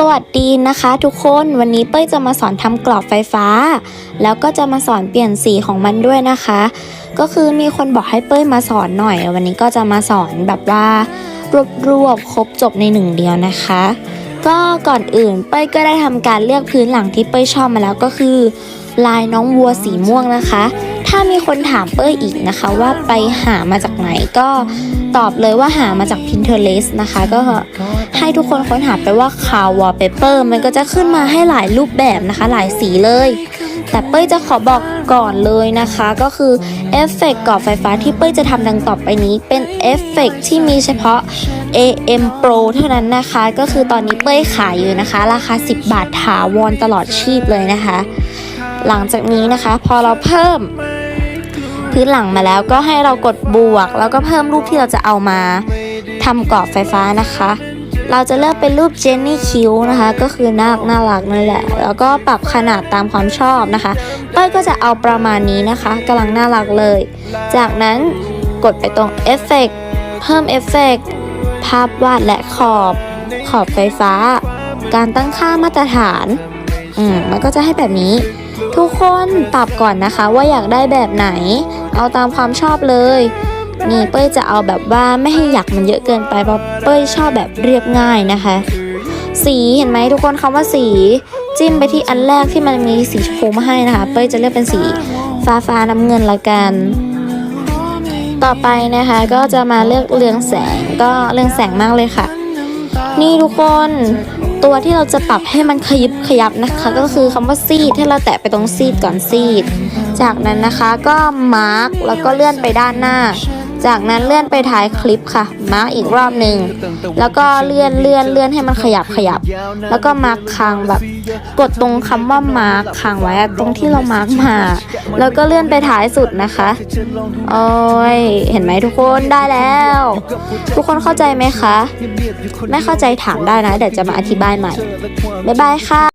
สวัสดีนะคะทุกคนวันนี้เป้ยจะมาสอนทำกรอบไฟฟ้า แล้วก็จะมาสอนเปลี่ยนสีของมันด้วยนะคะ ก็คือมีคนบอกให้เป้ยมาสอนหน่อย วันนี้ก็จะมาสอนแบบว่ารวบรวบครบจบในหนึ่งเดียวนะคะ ก็ก่อนอื่นเป้ยก็ได้ทำการเลือกพื้นหลังที่เป้ยชอบมาแล้วก็คือ ลายน้องวัวสีม่วงนะคะ ถ้ามีคนถามเป้ยอีกนะคะว่าไปหามาจากไหนก็ตอบเลยว่าหามาจาก Pinterest นะคะ ก็ ให้ทุกคนค้นหาไปว่าคาววอลเปเปอร์มันก็จะขึ้นมาให้หลายรูปแบบนะคะ หลายสีเลย แต่เป้ยจะขอบอกก่อนเลยนะคะ ก็คือเอฟเฟกต์กรอบไฟฟ้าที่เป้ยจะทำดังต่อไปนี้เป็นเอฟเฟกต์ที่มีเฉพาะ AM Pro เท่านั้นนะคะ ก็คือตอนนี้เป้ยขายอยู่นะคะ ราคา 10 บาทถาวรตลอดชีพเลยนะคะ หลังจากนี้นะคะ พอเราเพิ่มพื้นหลังมาแล้วก็ให้เรากดบวก แล้วก็เพิ่มรูปที่เราจะเอามาทำกรอบไฟฟ้านะคะ เราจะเลือกเป็นรูปเจนนี่คิวนะคะ ก็คือน่ารักน่ารักนั่นแหละ แล้วก็ปรับขนาดตามความชอบนะคะเป้ยก็จะเอาประมาณนี้นะคะกำลังน่ารักเลย จากนั้นกดไปตรงเอฟเฟกเพิ่มเอฟเฟกภาพวาดและขอบ ขอบไฟฟ้า การตั้งค่ามาตรฐาน อืมมันก็จะให้แบบนี้ ทุกคนปรับก่อนนะคะว่าอยากได้แบบไหน เอาตามความชอบเลย นี่เป้ยจะเอาแบบว่าไม่ให้หยักมันเยอะเกินไปเพราะเป้ยชอบแบบเรียบง่ายนะคะ สีเห็นไหมทุกคนคำว่าสีจิ้มไปที่อันแรกที่มันมีสีชมพูมาให้นะคะ เป้ยจะเลือกเป็นสีฟ้าฟ้าๆน้ำเงินละกัน ต่อไปนะคะก็จะมาเลือกเรืองแสงก็เรืองแสงมากเลยค่ะ นี่ทุกคนตัวที่เราจะปรับให้มันขยิบขยับนะคะ ก็คือคำว่าซีดให้เราแตะไปตรงซีดก่อนซีด จากนั้นนะคะก็มาร์กแล้วก็เลื่อนไปด้านหน้า จากนั้นเลื่อนไปท้ายคลิปค่ะ มาร์กอีกรอบหนึ่งแล้วก็เลื่อนเลื่อนเลื่อนให้มันขยับขยับ แล้วก็มาร์กค้างแบบ กดตรงคำว่ามาร์กค้างไว้ตรงที่เรามาร์กมา แล้วก็เลื่อนไปท้ายสุดนะคะโอ้ยเห็นไหมทุกคนได้แล้ว ทุกคนเข้าใจไหมคะ ไม่เข้าใจถามได้นะเดี๋ยวจะมาอธิบายใหม่บ๊ายบายค่ะ